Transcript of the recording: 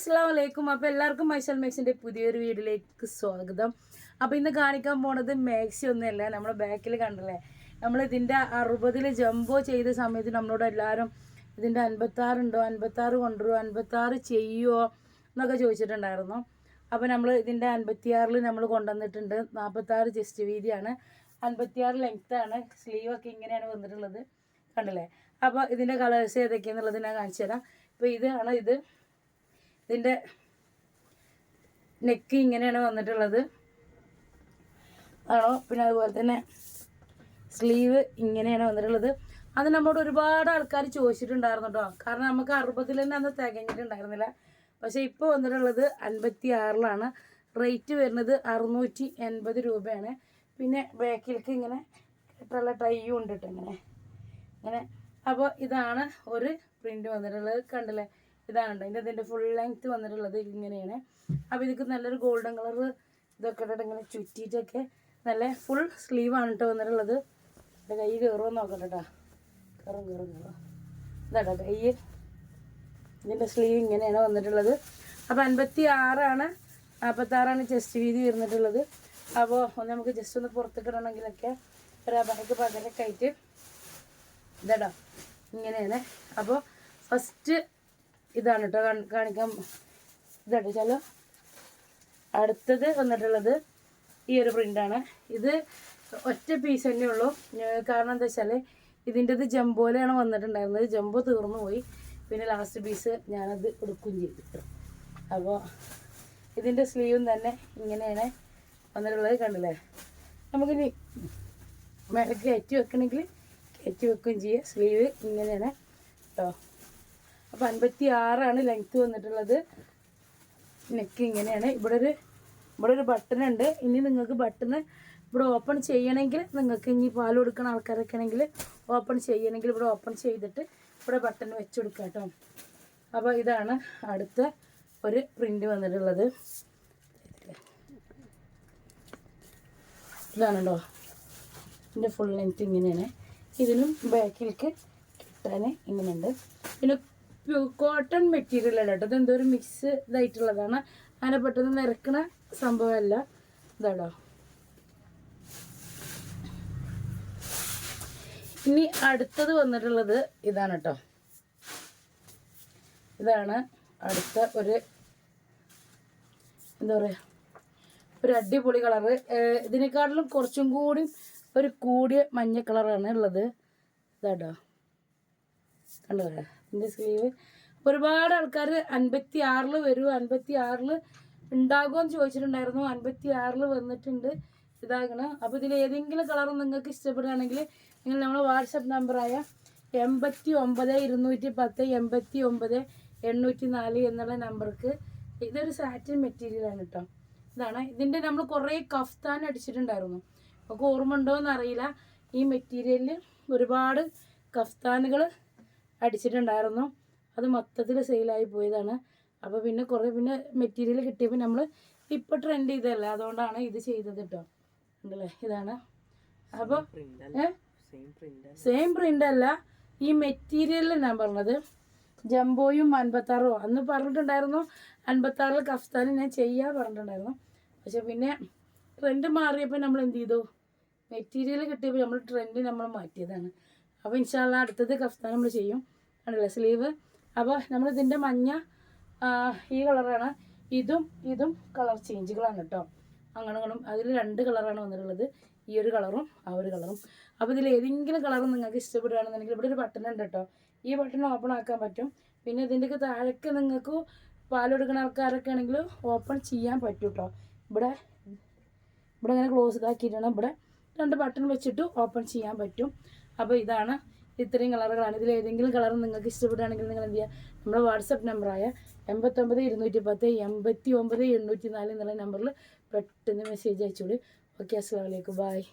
അസ്സാം വലൈക്കും അപ്പോൾ എല്ലാവർക്കും മൈസൽ മാക്സിന്റെ പുതിയൊരു വീഡിയോയിലേക്ക് സ്വാഗതം. അപ്പോൾ ഇന്ന് കാണിക്കാൻ പോണത് മാക്സി ഒന്നുമല്ല നമ്മുടെ ബാക്കിൽ കണ്ടല്ലേ? നമ്മൾ ഇതിന്റെ അറുപതിൽ ജംബോ ചെയ്ത സമയത്ത് നമ്മളോട് എല്ലാവരും ഇതിന്റെ അൻപത്താറുണ്ടോ? അൻപത്താറ് കൊണ്ടുവരുമോ അൻപത്താറ് ചെയ്യുമോ എന്നൊക്കെ ചോദിച്ചിട്ടുണ്ടായിരുന്നു. അപ്പോൾ നമ്മൾ ഇതിന്റെ അൻപത്തിയാറിൽ നമ്മൾ കൊണ്ടുവന്നിട്ടുണ്ട്. നാൽപ്പത്താറ് ചെസ്റ്റ് വീതിയാണ്. അൻപത്തിയാറ് ലെങ്ത്താണ് സ്ലീവൊക്കെ ഇങ്ങനെയാണ് വന്നിട്ടുള്ളത്. കണ്ടില്ലേ? അപ്പോൾ ഇതിന്റെ കളേഴ്സ് ഏതൊക്കെയാണെന്നുള്ളത് ഞാൻ കാണിച്ചു തരാം. ഇപ്പോൾ ഇതാണ് ഇത്. ഇതിന്റെ നെക്ക് ഇങ്ങനെയാണ് വന്നിട്ടുള്ളത്. ആണോ? പിന്നെ അതുപോലെ തന്നെ സ്ലീവ് ഇങ്ങനെയാണ് വന്നിട്ടുള്ളത്. അത് നമ്മോട് ഒരുപാട് ആൾക്കാർ ചോദിച്ചിട്ടുണ്ടായിരുന്നു കേട്ടോ കാരണം നമുക്ക് അറുപതിൽ തന്നെ അന്ന് തികഞ്ഞിട്ടുണ്ടായിരുന്നില്ല. പക്ഷേ ഇപ്പോൾ വന്നിട്ടുള്ളത് അൻപത്തി ആറിലാണ് റേറ്റ് വരുന്നത് അറുന്നൂറ്റി എൺപത് രൂപയാണ്. പിന്നെ ബാക്കിലേക്ക് ഇങ്ങനെ കേട്ടുള്ള ടൈയും ഉണ്ട് കേട്ടോ ഇങ്ങനെ. ഇങ്ങനെ. അപ്പോൾ ഇതാണ് ഒരു പ്രിന്റ് വന്നിട്ടുള്ളത്. കണ്ടില്ലേ? ഇതാണ് ഇതിന്റെ ഇതിന്റെ ഫുൾ ലെങ്ത് വന്നിട്ടുള്ളത് ഇങ്ങനെയാണ്. അപ്പോൾ ഇതിക്ക് നല്ലൊരു ഗോൾഡൻ കളർ ഇതൊക്കെ ഇട്ടിട്ട് ഇങ്ങനെ ചുറ്റിയിട്ടൊക്കെ നല്ല ഫുൾ സ്ലീവാണ് കേട്ടോ വന്നിട്ടുള്ളത്. എന്റെ കൈ കയറുമോ നോക്കട്ടെ കേട്ടോ കയറും കയറും കയറും ഇതാട്ടോ കൈ ഇതിന്റെ സ്ലീവ് ഇങ്ങനെയാണ് വന്നിട്ടുള്ളത്. അപ്പോൾ അൻപത്തി ആറാണ് നാൽപ്പത്താറാണ് ചെസ്റ്റ് വീതി വരുന്നിട്ടുള്ളത്. അപ്പോൾ ഒന്ന് നമുക്ക് ജസ്റ്റ് ഒന്ന് പുറത്തിട്ടിടണമെങ്കിലൊക്കെ ഒരു അബാക്ക് പകരൊക്കെ ആയിട്ട് ഇങ്ങനെയാണ്. അപ്പോൾ ഫസ്റ്റ് ഇതാണ് കേട്ടോ കാണിക്കാൻ ഇതാട്ടോ ചലോ. അടുത്തത് വന്നിട്ടുള്ളത് ഈ ഒരു പ്രിന്റാണ് ഇത് ഒറ്റ പീസ് തന്നെ ഉള്ളൂ. കാരണം എന്താ വെച്ചാൽ ഇതിന്റെത് ജംബോയിലാണ് വന്നിട്ടുണ്ടായിരുന്നത്. ജംബോ തീർന്നു പോയി. പിന്നെ ലാസ്റ്റ് പീസ് ഞാനത് എടുക്കുകയും ചെയ്തു. അപ്പോൾ ഇതിന്റെ സ്ലീവും തന്നെ ഇങ്ങനെയാണ് വന്നിട്ടുള്ളത് കണ്ടില്ലേ? നമുക്കിനി കയറ്റി വെക്കണമെങ്കിൽ കയറ്റി വെക്കുകയും ചെയ്യാം. സ്ലീവ് ഇങ്ങനെയാണ് കേട്ടോ അപ്പോൾ അൻപത്തി ആറാണ് ലെങ്ത് വന്നിട്ടുള്ളത്. നെക്ക് ഇങ്ങനെയാണ്. ഇവിടെ ഒരു ഇവിടെ ഒരു ബട്ടൺ ഉണ്ട്. ഇനി നിങ്ങൾക്ക് ബട്ടൺ ഇവിടെ ഓപ്പൺ ചെയ്യണമെങ്കിൽ നിങ്ങൾക്ക് ഇനി പാൽ കൊടുക്കുന്ന ആൾക്കാരൊക്കെ ആണെങ്കിൽ ഓപ്പൺ ചെയ്യണമെങ്കിൽ ഇവിടെ ഓപ്പൺ ചെയ്തിട്ട് ഇവിടെ ബട്ടൺ വെച്ച് കൊടുക്കാം കേട്ടോ അപ്പോൾ ഇതാണ് അടുത്ത ഒരു പ്രിന്റ് വന്നിട്ടുള്ളത്. ഇതാണല്ലോ. ഇതിന്റെ ഫുൾ ലെങ്ത് ഇങ്ങനെയാണ്. ഇതിലും ബാക്കിലേക്ക് കിട്ടാൻ ഇങ്ങനെയുണ്ട്. പിന്നെ കോട്ടൺ മെറ്റീരിയൽ അല്ല കേട്ടോ. ഇതെന്തോ ഒരു മിക്സ് ഇതായിട്ടുള്ളതാണ്. അങ്ങനെ പെട്ടെന്ന് നിരക്കണ സംഭവമല്ല. ഇതാണോ? ഇനി അടുത്തത് വന്നിട്ടുള്ളത് ഇതാണ് കേട്ടോ. ഇതാണ് അടുത്ത ഒരു എന്താ പറയുക ഒരു അടിപൊളി കളറ് ഇതിനേക്കാട്ടിലും കുറച്ചും കൂടി ഒരു കൂടിയ മഞ്ഞ കളറാണ് ഉള്ളത്. ഇതാട്ടോ സ്ലീവ്. ഒരുപാട് ആൾക്കാർ അൻപത്തി ആറിൽ വരൂ അൻപത്തി ആറിൽ ഉണ്ടാകുമെന്ന് ചോദിച്ചിട്ടുണ്ടായിരുന്നു. അൻപത്തി ആറിൽ വന്നിട്ടുണ്ട് ഇതാകണം അപ്പോൾ ഇതിൽ ഏതെങ്കിലും കളർ നിങ്ങൾക്ക് ഇഷ്ടപ്പെടുകയാണെങ്കിൽ നിങ്ങൾ നമ്മളെ വാട്സപ്പ് നമ്പറായ എൺപത്തി ഒമ്പത് ഇരുന്നൂറ്റി പത്ത് എൺപത്തി ഒമ്പത് എണ്ണൂറ്റി നാല് എന്നുള്ള നമ്പർക്ക് ഇതൊരു സാറ്റിൻ മെറ്റീരിയലാണ് കേട്ടോ ഇതാണ്. ഇതിന്റെ നമ്മൾ കുറേ കഫ്താൻ അടിച്ചിട്ടുണ്ടായിരുന്നു. നമുക്ക് ഓർമ്മ ഉണ്ടോ എന്നറിയില്ല ഈ മെറ്റീരിയലിൽ ഒരുപാട് കഫ്താനുകൾ അടിച്ചിട്ടുണ്ടായിരുന്നു. അത് മൊത്തത്തിൽ സെയിലായി പോയതാണ്. അപ്പോൾ പിന്നെ കുറേ പിന്നെ മെറ്റീരിയൽ കിട്ടിയപ്പോൾ നമ്മൾ ഇപ്പോൾ ട്രെൻഡ് ചെയ്തതല്ല? അതുകൊണ്ടാണ് ഇത് ചെയ്തത് കേട്ടോ ഉണ്ടല്ലേ ഇതാണ്. അപ്പോൾ സെയിം പ്രിന്റ് അല്ല? ഈ മെറ്റീരിയലിൽ ഞാൻ പറഞ്ഞത് ജംബോയും അൻപത്താറും. അന്ന് പറഞ്ഞിട്ടുണ്ടായിരുന്നു അൻപത്താറിൽ കഫ്താനും ഞാൻ ചെയ്യാൻ പറഞ്ഞിട്ടുണ്ടായിരുന്നു. പക്ഷെ പിന്നെ ട്രെൻഡ് മാറിയപ്പോൾ നമ്മൾ എന്ത് ചെയ്തു? മെറ്റീരിയൽ കിട്ടിയപ്പോൾ നമ്മൾ ട്രെൻഡ് നമ്മൾ മാറ്റിയതാണ്. അപ്പോൾ ഇൻഷാല്ല അടുത്തത് കഫ്താൻ നമ്മൾ ചെയ്യും. ആണല്ലേ സ്ലീവ്. അപ്പോൾ നമ്മളിതിന്റെ മഞ്ഞ ഈ കളറാണ്. ഇതും ഇതും കളർ ചേഞ്ചുകളാണ് കേട്ടോ അങ്ങനെ അങ്ങനെ അതിൽ രണ്ട് കളറാണ് വന്നിട്ടുള്ളത്. ഈ ഒരു കളറും ആ ഒരു കളറും. അപ്പോൾ ഇതിൽ ഏതെങ്കിലും കളർ നിങ്ങൾക്ക് ഇഷ്ടപ്പെടുകയാണെന്നുണ്ടെങ്കിൽ ഇവിടെ ഒരു ബട്ടൺ ഉണ്ട് കേട്ടോ ഈ ബട്ടൺ ഓപ്പൺ ആക്കാൻ പറ്റും. പിന്നെ ഇതിന്റെയൊക്കെ താഴേക്ക് നിങ്ങൾക്ക് പാലെടുക്കുന്ന ആൾക്കാരൊക്കെ ആണെങ്കിൽ ഓപ്പൺ ചെയ്യാൻ പറ്റും കേട്ടോ ഇവിടെ ഇവിടെ ഇങ്ങനെ ക്ലോസ് ഇതാക്കിയിട്ടാണ്. ഇവിടെ രണ്ട് ബട്ടൺ വെച്ചിട്ട് ഓപ്പൺ ചെയ്യാൻ പറ്റും. അപ്പോൾ ഇതാണ് ഇത്രയും കളറുകളാണ്. ഇതിൽ ഏതെങ്കിലും കളർ നിങ്ങൾക്ക് ഇഷ്ടപ്പെടുകയാണെങ്കിൽ നിങ്ങൾ എന്ത് ചെയ്യുക നമ്മുടെ വാട്സപ്പ് നമ്പറായ എൺപത്തൊമ്പത് ഇരുന്നൂറ്റി പത്ത് എൺപത്തി ഒമ്പത് എണ്ണൂറ്റി നാല് എന്നുള്ള നമ്പറിൽ പെട്ടെന്ന് മെസ്സേജ് അയച്ചോളൂ ഓക്കെ അസ്സാം വലൈക്കും ബായ്